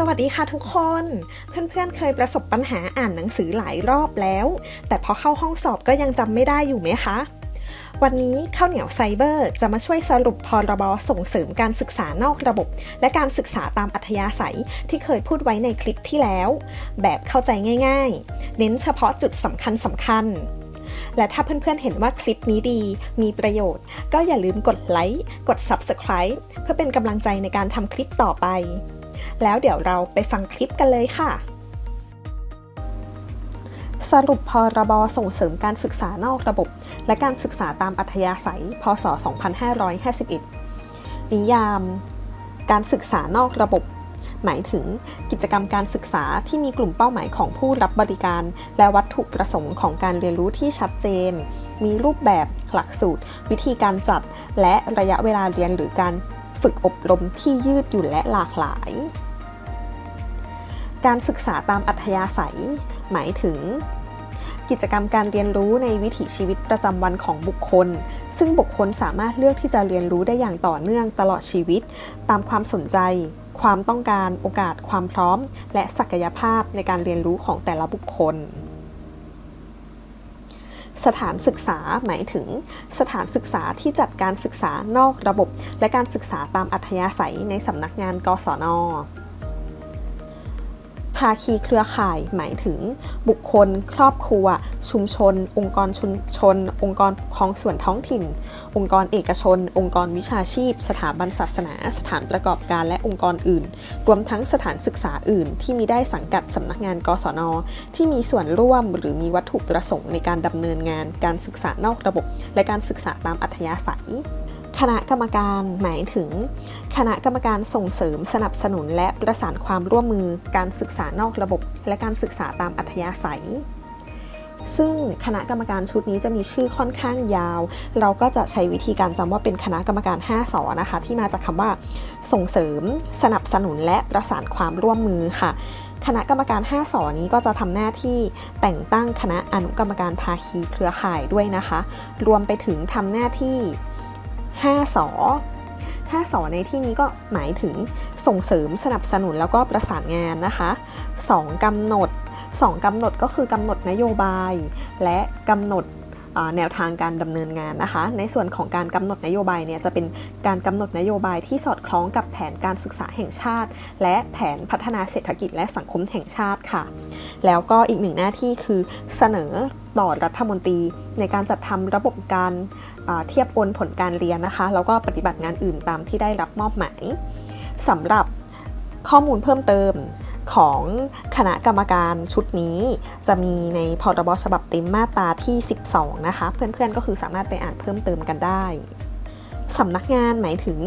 สวัสดีค่ะทุกคน เพื่อนๆเคยประสบปัญหาอ่านหนังสือหลายรอบแล้ว แต่พอเข้าห้องสอบก็ยังจำไม่ได้อยู่ไหมคะ วันนี้ข้าวเหนียวไซเบอร์จะมาช่วยสรุปพรบส่งเสริมการศึกษานอกระบบ และการศึกษาตามอัธยาศัยที่เคยพูดไว้ในคลิปที่แล้ว แบบเข้าใจง่ายๆ เน้นเฉพาะจุดสำคัญสำคัญและถ้าเพื่อนๆเห็นว่าคลิปนี้ดี มีประโยชน์ ก็อย่าลืมกดไลค์ กด Subscribe เพื่อเป็นกำลังใจในการทำคลิปต่อไป แล้วเดี๋ยวเราไปฟังคลิปกันเลยค่ะ สรุปพรบส่งเสริมการศึกษานอกระบบ และการศึกษาตามอัธยาศัย พศ 2551 นิยาม การศึกษานอกระบบหมายถึงกิจกรรมการศึกษาที่มีกลุ่มเป้าหมายของผู้รับบริการ และวัตถุประสงค์ของการเรียนรู้ที่ชัดเจน มีรูปแบบ หลักสูตร วิธีการจัด และระยะเวลาเรียนหรือการ ฝึกอบรมที่ยืดหยุ่นและหลากหลาย การศึกษาตามอัธยาศัย หมายถึง กิจกรรมการเรียนรู้ในวิถีชีวิตประจำวันของบุคคล ซึ่งบุคคลสามารถเลือกที่จะเรียนรู้ได้อย่างต่อเนื่องตลอดชีวิต ตามความสนใจ ความต้องการ โอกาส ความพร้อม และศักยภาพในการเรียนรู้ของแต่ละบุคคล สถานศึกษาหมายถึง สถานศึกษาที่จัดการศึกษานอกระบบ และการศึกษาตามอัธยาศัยในสำนักงานกศน ภาคีเครือข่ายหมายถึง บุคคล ครอบครัว ชุมชน องค์กรชุมชน องค์กรปกครองส่วนท้องถิ่น องค์กรเอกชน องค์กรวิชาชีพ สถาบันศาสนา สถานประกอบการและองค์กรอื่น รวมทั้งสถานศึกษาอื่น ที่มีได้สังกัดสำนักงานกศน ที่มีส่วนร่วมหรือมีวัตถุประสงค์ในการดำเนินงาน การศึกษานอกระบบ และการศึกษาตามอัธยาศัย คณะกรรมการหมายถึง คณะกรรมการส่งเสริมสนับสนุนและประสานความร่วมมือการศึกษานอกระบบ และการศึกษาตามอัธยาศัย ซึ่งคณะกรรมการชุดนี้จะมีชื่อค่อนข้างยาว เราก็จะใช้วิธีการจำว่าเป็นคณะกรรมการ 5สอนะคะ ที่มาจากคำว่า ส่งเสริม สนับสนุนและประสานความร่วมมือค่ะคณะกรรมการ 5สอนี้ก็จะทำหน้าที่แต่งตั้งคณะอนุกรรมการภาคีเครือข่ายด้วยนะคะ รวมไปถึงทำหน้าที่ 5สอ5สอในที่นี้ก็หมายถึงส่งเสริมสนับสนุนแล้วก็ประสานงานนะคะ 2กำหนด 2กำหนดก็คือกำหนดนโยบาย และกำหนดแนวทางการดำเนินงานนะคะ ในส่วนของการกำหนดนโยบายเนี่ยจะเป็นการกำหนดนโยบายที่สอดคล้องกับแผนการศึกษาแห่งชาติ และแผนพัฒนาเศรษฐกิจและสังคมแห่งชาติค่ะ แล้วก็อีกหนึ่งหน้าที่คือเสนอ ต่อรัฐมนตรี ในการจัดทำระบบการเทียบโอนผลการเรียนนะคะ แล้วก็ปฏิบัติงานอื่นตามที่ได้รับมอบหมายสำหรับข้อมูลเพิ่มเติมของคณะกรรมการชุดนี้จะมีในพรบฉบับเต็มมาตราที่ 12 นะคะ เพื่อนๆก็คือสามารถไปอ่านเพิ่มเติมกันได้สำนักงานหมายถึง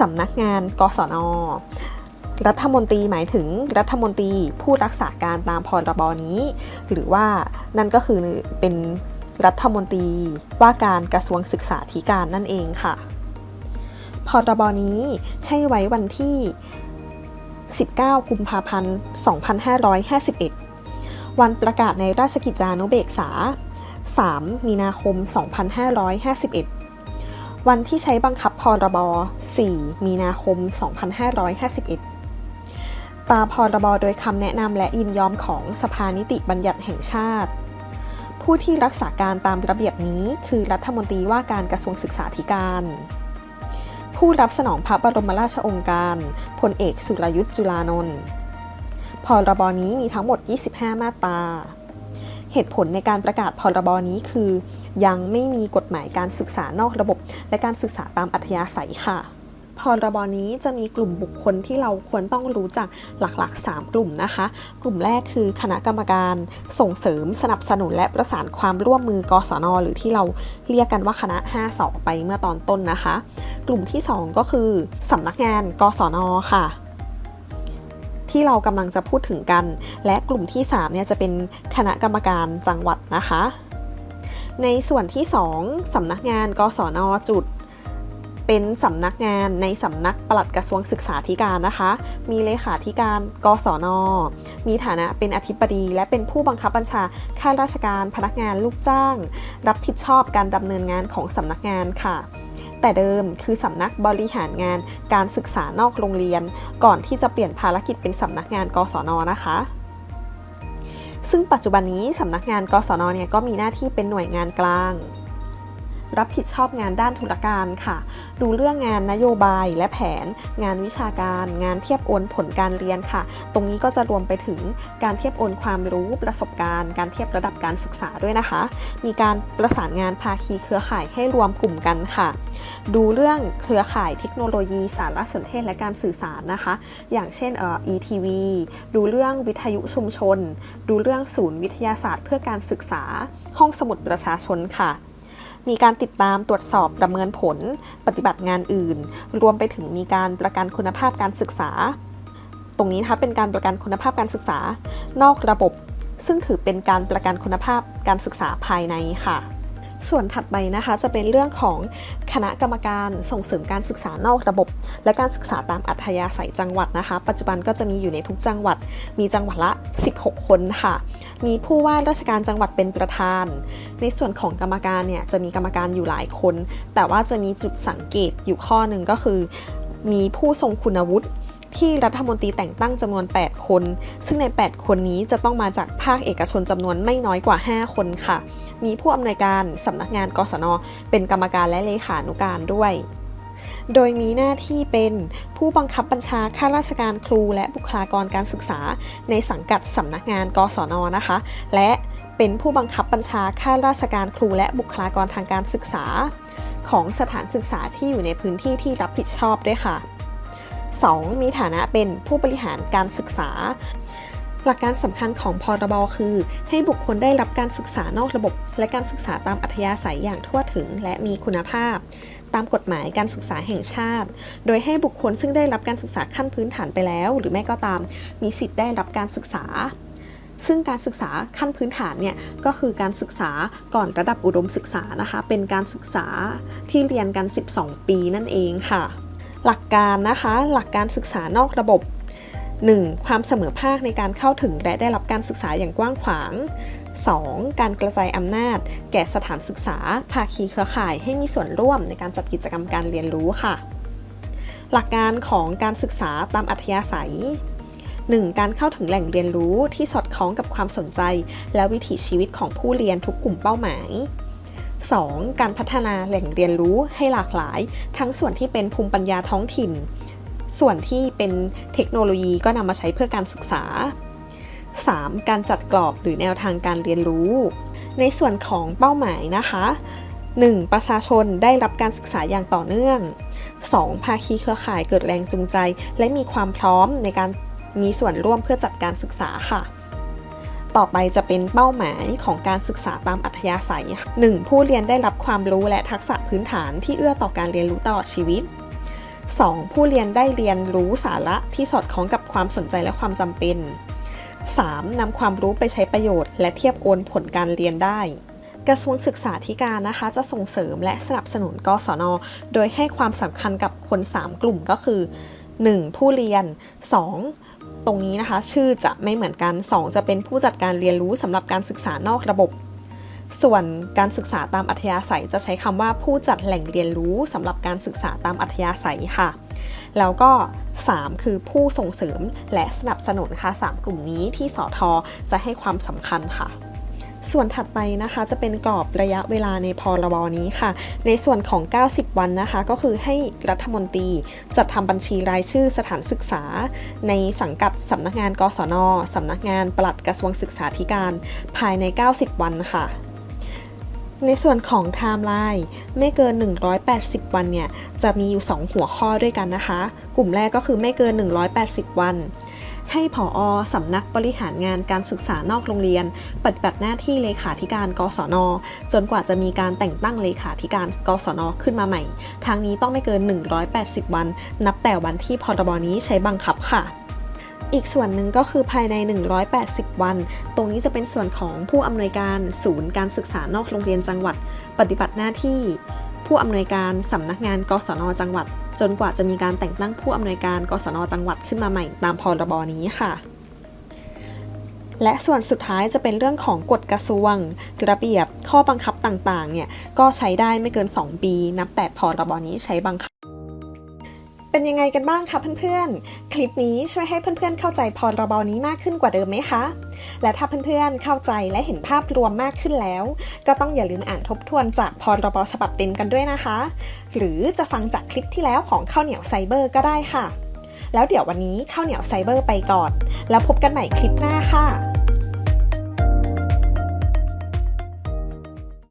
สำนักงานกศน รัฐมนตรีหมายถึงรัฐมนตรีผู้รักษาการตามพรบนี้ หรือว่านั่นก็คือเป็นรัฐมนตรีว่าการกระทรวงศึกษาธิการนั่นเองค่ะ พรบนี้ให้ไว้วันที่ 19 กุมภาพันธ์ 2551 วันประกาศในราชกิจจานุเบกษา 3 มีนาคม 2551 วันที่ใช้บังคับพรบ 4 มีนาคม 2551 ตามพรบโดยคำแนะนำและยินยอมของสภานิติบัญญัติแห่งชาติ ผู้ที่รักษาการตามระเบียบนี้คือรัฐมนตรีว่าการกระทรวงศึกษาธิการ ผู้รับสนองพระบรมราชโองการพลเอกสุรยุทธ์จุลานนท์พรบนี้มีทั้งหมด 25 มาตรา เหตุผลในการประกาศพรบนี้คือ ยังไม่มีกฎหมายการศึกษานอกระบบ และการศึกษาตามอัธยาศัยค่ะ พรบนี้จะมีกลุ่มบุคคลที่เราควรต้องรู้จักหลักๆ 3 กลุ่มนะคะ กลุ่มแรกคือคณะกรรมการส่งเสริมสนับสนุนและประสานความร่วมมือกศนหรือที่เราเรียกกันว่าคณะ5สอไปเมื่อตอนต้นนะคะ กลุ่มที่ 2 ก็คือสำนักงานกศนค่ะ ที่เรากำลังจะพูดถึงกัน และกลุ่มที่3เนี่ยจะเป็นคณะกรรมการจังหวัดนะคะ ในส่วนที่ 2สำนักงานกศนจุด เป็นสำนักงานในสำนักปลัดกระทรวงศึกษาธิการนะคะ มีเลขาธิการ กศน มีฐานะเป็นอธิบดี และเป็นผู้บังคับบัญชาข้าราชการพนักงานลูกจ้าง รับผิดชอบการดำเนินงานของสำนักงานค่ะแต่เดิมคือสำนักบริหารงานการศึกษานอกโรงเรียน ก่อนที่จะเปลี่ยนภารกิจเป็นสำนักงานกศนนะคะ ซึ่งปัจจุบันนี้สำนักงานกศนเนี่ยก็มีหน้าที่เป็นหน่วยงานกลาง รับผิดชอบงานด้านธุรการค่ะ ดูเรื่องงานนโยบายและแผน งานวิชาการ งานเทียบโอนผลการเรียนค่ะ ตรงนี้ก็จะรวมไปถึงการเทียบโอนความรู้ประสบการณ์ การเทียบระดับการศึกษาด้วยนะคะ มีการประสานงานภาคีเครือข่ายให้รวมกลุ่มกันค่ะ ดูเรื่องเครือข่ายเทคโนโลยีสารสนเทศและการสื่อสารนะคะ อย่างเช่นเอ่อ ETV ดูเรื่องวิทยุชุมชน ดูเรื่องศูนย์วิทยาศาสตร์เพื่อการศึกษา ห้องสมุดประชาชนค่ะ มีการติดตามตรวจสอบประเมินผล ปฏิบัติงานอื่น รวมไปถึงมีการประกันคุณภาพการศึกษา ตรงนี้นะคะเป็นการประกันคุณภาพการศึกษา นอกระบบ ซึ่งถือเป็นการประกันคุณภาพการศึกษาภายในค่ะ ส่วนถัดไปนะคะจะเป็นเรื่องของคณะกรรมการส่งเสริมการศึกษานอกระบบ และการศึกษาตามอัธยาศัยจังหวัดนะคะ ปัจจุบันก็จะมีอยู่ในทุกจังหวัด มีจังหวัดละ 16 คนค่ะ มีผู้ว่าราชการจังหวัดเป็นประธาน ในส่วนของกรรมการเนี่ยจะมีกรรมการอยู่หลายคน แต่ว่าจะมีจุดสังเกตอยู่ข้อหนึ่งก็คือ มีผู้ทรงคุณวุฒิ ที่รัฐมนตรีแต่งตั้งจำนวน 8 คน ซึ่งใน 8 คนนี้จะต้องมาจากภาคเอกชนจำนวนไม่น้อยกว่า 5 คนค่ะ มีผู้อำนวยการสำนักงานกศนเป็นกรรมการและเลขานุการด้วยโดยมีหน้าที่เป็นผู้บังคับบัญชาข้าราชการครูและบุคลากรการศึกษา ในสังกัดสำนักงานกศนนะคะ และเป็นผู้บังคับบัญชาข้าราชการครูและบุคลากรทางการศึกษา ของสถานศึกษาที่อยู่ในพื้นที่ที่รับผิดชอบด้วยค่ะ 2. มีฐานะเป็นผู้บริหารการศึกษา หลักการสำคัญของพรบคือ ให้บุคคลได้รับการศึกษานอกระบบ และการศึกษาตามอัธยาศัยอย่างทั่วถึงและมีคุณภาพ ตามกฎหมายการศึกษาแห่งชาติ โดยให้บุคคลซึ่งได้รับการศึกษาขั้นพื้นฐานไปแล้ว หรือไม่ก็ตาม มีสิทธิ์ได้รับการศึกษาซึ่งการศึกษาขั้นพื้นฐานเนี่ยก็คือการศึกษาก่อนระดับอุดมศึกษานะคะ เป็นการศึกษาที่เรียนกัน 12 ปีนั่นเองค่ะ หลักการนะคะ หลักการศึกษานอกระบบ 1. ความเสมอภาคในการเข้าถึงและได้รับการศึกษาอย่างกว้างขวาง 2. การกระจายอำนาจ แก่สถานศึกษา ภาคีเครือข่ายให้มีส่วนร่วมในการจัดกิจกรรมการเรียนรู้ค่ะ หลักการของการศึกษาตามอัธยาศัย 1. การเข้าถึงแหล่งเรียนรู้ที่สอดคล้องกับความสนใจ และวิถีชีวิตของผู้เรียนทุกกลุ่มเป้าหมาย 2. การพัฒนาแหล่งเรียนรู้ให้หลากหลาย ทั้งส่วนที่เป็นภูมิปัญญาท้องถิ่น ส่วนที่เป็นเทคโนโลยีก็นำมาใช้เพื่อการศึกษา 3. การจัดกรอบหรือแนวทางการเรียนรู้ ในส่วนของเป้าหมายนะคะ 1. ประชาชนได้รับการศึกษาอย่างต่อเนื่อง 2. ภาคีเครือข่ายเกิดแรงจูงใจ และมีความพร้อมในการมีส่วนร่วมเพื่อจัดการศึกษาค่ะ ต่อไปจะเป็นเป้าหมายของการศึกษาตามอัธยาศัย 1. ผู้เรียนได้รับความรู้และทักษะพื้นฐานที่เอื้อต่อการเรียนรู้ตลอดชีวิต 2. ผู้เรียนได้เรียนรู้สาระที่สอดคล้องกับความสนใจและความจำเป็น 3. นำความรู้ไปใช้ประโยชน์ และเทียบโอนผลการเรียนได้ กระทรวงศึกษาธิการนะคะจะส่งเสริมและสนับสนุนกศน โดยให้ความสำคัญกับคน 3 กลุ่มก็คือ 1. ผู้เรียน 2. ตรงนี้นะคะ ชื่อจะไม่เหมือนกัน 2 จะเป็นผู้จัดการเรียนรู้สำหรับการศึกษานอกระบบ ส่วนการศึกษาตามอัธยาศัยจะใช้คำว่าผู้จัดแหล่งเรียนรู้สำหรับการศึกษาตามอัธยาศัยค่ะ แล้วก็ 3 คือผู้ส่งเสริมและสนับสนุนค่ะ 3 กลุ่มนี้ที่สอทอจะให้ความสำคัญค่ะ ส่วนถัดไปนะคะจะเป็นกรอบระยะเวลาในพรบนี้ค่ะ ในส่วนของ 90 วันนะคะ ก็คือให้รัฐมนตรีจัดทำบัญชีรายชื่อสถานศึกษา ในสังกัดสำนักงานกศนสำนักงานปลัดกระทรวงศึกษาธิการภายใน 90 วันค่ะในส่วนของไทม์ไลน์ไม่เกิน 180 วันเนี่ย จะมีอยู่ 2 หัวข้อด้วยกันนะคะ กลุ่มแรกก็คือไม่เกิน 180 วัน ให้ผออสำนักบริหารงานการศึกษานอกโรงเรียน ปฏิบัติหน้าที่เลขาธิการกศน จนกว่าจะมีการแต่งตั้งเลขาธิการกศน ขึ้นมาใหม่ ทางนี้ต้องไม่เกิน 180 วัน นับแต่วันที่พรบนี้ใช้บังคับค่ะอีกส่วนหนึ่งก็คือภายใน 180 วัน ตรงนี้จะเป็นส่วนของผู้อำนวยการศูนย์การศึกษานอกโรงเรียนจังหวัด ปฏิบัติหน้าที่ ผู้อำนวยการสำนักงานกศนจังหวัด จนกว่าจะมีการแต่งตั้งผู้อำนวยการกศนจังหวัดขึ้นมาใหม่ตามพรบนี้ค่ะ และส่วนสุดท้ายจะเป็นเรื่องของกฎกระทรวงระเบียบข้อบังคับต่างๆ เนี่ยก็ใช้ได้ไม่เกิน 2 ปีนับแต่พรบนี้ใช้บังคับเป็นยังไงกันบ้างคะเพื่อนๆ คลิปนี้ช่วยให้เพื่อนๆ เข้าใจพรบนี้มากขึ้นกว่าเดิมไหมคะ และถ้าเพื่อนๆเข้าใจและเห็นภาพรวมมากขึ้นแล้ว ก็ต้องอย่าลืมอ่านทบทวนจากพรบฉบับเต็มกันด้วยนะคะ หรือจะฟังจากคลิปที่แล้วของข้าวเหนียวไซเบอร์ก็ได้ค่ะ แล้วเดี๋ยววันนี้ข้าวเหนียวไซเบอร์ไปก่อน แล้วพบกันใหม่คลิปหน้าค่ะ